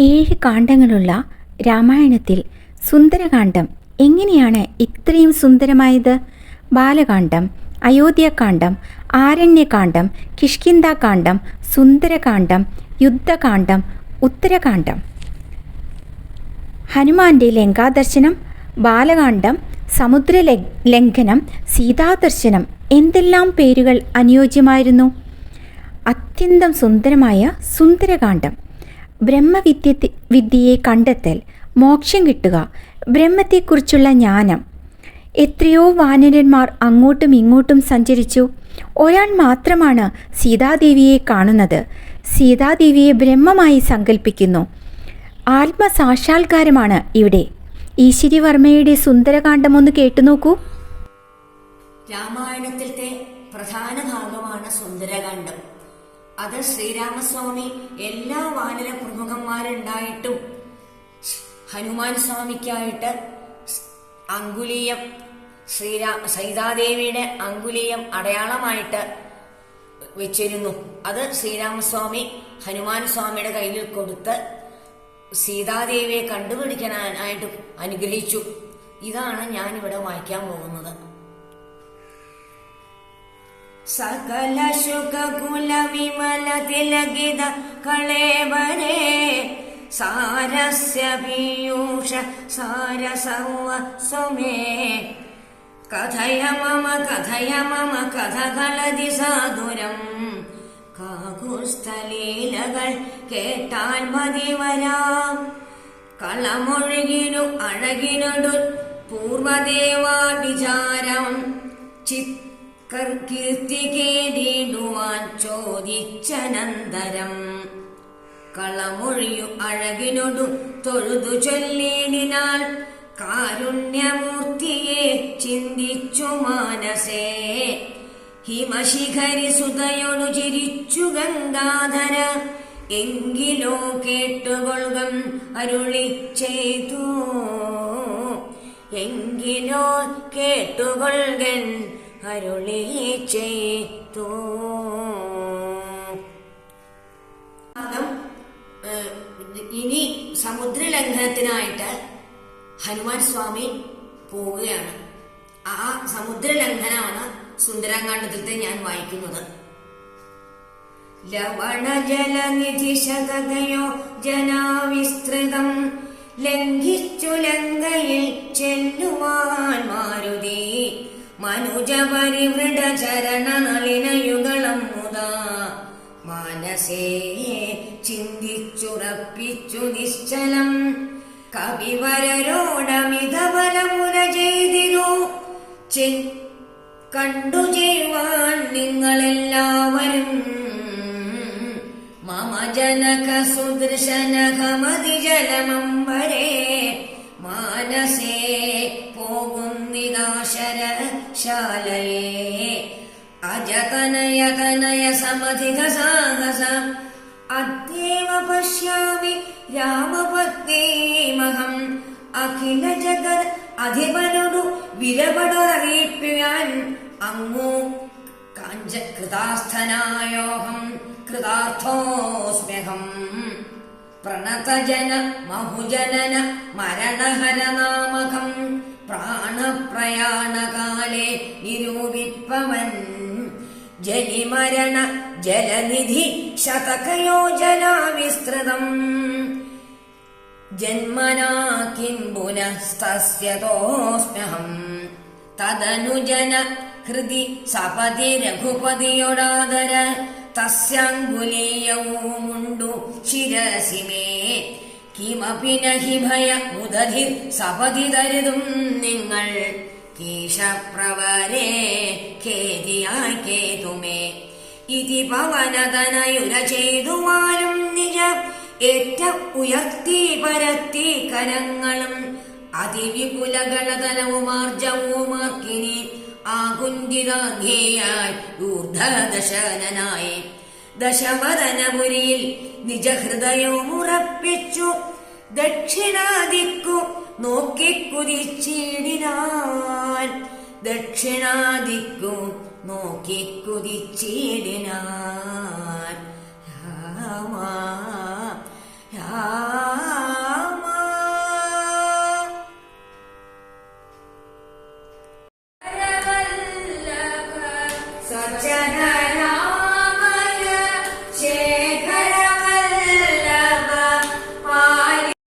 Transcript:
ഏഴ് കാണ്ഡങ്ങളുള്ള രാമായണത്തിൽ സുന്ദരകാന്ഡം എങ്ങനെയാണ് ഇത്രയും സുന്ദരമായത്? ബാലകാന്ഡം അയോധ്യകാന്ഡം ആരണ്യകാന്ഡം കിഷ്കിന്താകാന്ഡം സുന്ദരകാന്ഡം യുദ്ധകാന്ഡം ഉത്തരകാന്ഡം. ഹനുമാന്റെ ലങ്കാദർശനം ബാലകാന്ഡം സമുദ്ര ലംഘനം സീതാദർശനം എന്തെല്ലാം പേരുകൾ അനുയോജ്യമായിരുന്നു? അത്യന്തം സുന്ദരമായ സുന്ദരകാന്ഡം. ബ്രഹ്മവിദ്യ വിദ്യയെ കണ്ടെത്തൽ മോക്ഷം കിട്ടുക ബ്രഹ്മത്തെക്കുറിച്ചുള്ള ജ്ഞാനം. എത്രയോ വാനരന്മാർ അങ്ങോട്ടും ഇങ്ങോട്ടും സഞ്ചരിച്ചു. ഒരാൾ മാത്രമാണ് സീതാദേവിയെ കാണുന്നത്. സീതാദേവിയെ ബ്രഹ്മമായി സങ്കല്പിക്കുന്നു ആത്മസാക്ഷാത്കാരമാണ് ഇവിടെ. ഈശ്വരിവർമ്മയുടെ സുന്ദരകാന്ഡം ഒന്ന് കേട്ടു നോക്കൂ. രാമായണത്തിലത്തെ പ്രധാന ഭാഗമാണ് സുന്ദരകാന്ഡം. അത് ശ്രീരാമസ്വാമി എല്ലാ വാനര പ്രമുഖന്മാരുണ്ടായിട്ടും. ഹനുമാൻ സ്വാമിക്കായിട്ട് അങ്കുലീയം ശ്രീരാ സീതാദേവിയുടെ അങ്കുലീയം അടയാളമായിട്ട് വെച്ചിരുന്നു. അത് ശ്രീരാമസ്വാമി ഹനുമാൻ സ്വാമിയുടെ കയ്യിൽ കൊടുത്ത് സീതാദേവിയെ കണ്ടുപിടിക്കാനായിട്ട് അനുഗ്രഹിച്ചു. ഇതാണ് ഞാനിവിടെ വായിക്കാൻ പോകുന്നത്. സകല ശുഖകുല വിമല തിലകിത കളേവരേ സാരസ്യ പീയൂഷ സാരസൗവ സ്വമേ കഥയ മമ കഥയ മമ കഥകളതി സാധുരം. കാകുസ്ഥലീലകൾ കേട്ടാൽ മതി വരാം. കളമൊഴുകിനു അഴകിനടു പൂർവദേവാ വിചാരം ചിക്കർ കീർത്തി കേടിടുവാൻ ചോദിച്ചനന്തരം. കളമൊഴിയു അഴകിനൊടു തൊഴുതു ചൊല്ലിടിനാൽ കാരുണ്യമൂർത്തിയെ ചിന്തിച്ചു മാനസേ. ഹിമശിഖരി സുതയൊടു ചിരിച്ചു ഗംഗാധര എങ്കിലോ കേട്ടുകൊള്ളുകം അരുളി ചെയ്തു. എങ്കിലോ കേട്ടുകൊള്ളുകൻ അരുളി ചെയ്തു. ഇനി സമുദ്ര ഇനി സമുദ്രലംഘനത്തിനായിട്ട് ഹനുമാൻ സ്വാമി പോവുകയാണ്. ആ സമുദ്രലംഘനമാണ് സുന്ദരാകാണ്ഡത്തിലത്തെ ഞാൻ വായിക്കുന്നത്. ലവണജലനിധി ശതകയോ ജനാവിസ്തൃതം ലംഘിച്ചു ലങ്കയിൽ ചെല്ലുവാൻ മാരുതി. മനുജ പരിവൃഢ ചരണ നളിനയുഗളം മുതാ മാനസേ ചിന്തിച്ചുറപ്പിച്ചു നിശ്ചലം. കവിവരരോടമിത ബലമുല ചെയ്തിരു ചെ- കണ്ടു ചെയ്യുവാൻ നിങ്ങളെല്ലാവരും. മമ ജനക സുദർശനകമതി ജലമമ്പരേ മാനസേ സാഹസ അദ്യേവ പശ്യാമി രാമപത്നീമഹം അഖില ജഗത് അധിപനോടു വിരപടറിയിപ്പിയാൻ അങ്ങു കാഞ്ച കൃതാസ്ഥനായോഹം കൃതാർത്ഥോസ്മ്യഹം പ്രണതജന മഹുജനന മരണഹരനാമകം പ്രാണപ്രയാണകാലേ നിരൂപിപ്പവൻ ജനിമരണ ജലനിധി ശതകയോജനാ വിസ്തൃതം ജന്മനാ കിം പുനസ്തസ്യതോസ്മ്യഹം തദനുജന ഹൃദി സപതി രഘുപതിയൊടാദര. തസ്യാങ്കുലീയവുമുണ്ടു ശിരസി മേ. കിമപി നഹി ഭയ മുദധി സപതി തരുതും നിങ്ങൾ. കേശപ്രവരേ ഖേദിയായി കേതുമേ. ഇതി പവനതനയുര ചെയ്തുവാലും നിജ ഏറ്റ ഉയർത്തി പരത്തി കരങ്ങളും. അതിവിപുലഗണതലവുമാർജവുമാർക്കിനി ആകുഞ്ചിതാഘേയായി ഊർധദശനനായി ദശവദനപുരിയിൽ നിജഹൃദയവുമുറപ്പിച്ചു. ദക്ഷിണാദിക്കു. നോക്കിക്കുതിച്ചിടിനാൻ ദക്ഷിണാദിക്കു. നോക്കിക്കുതിച്ചിടിനാൻ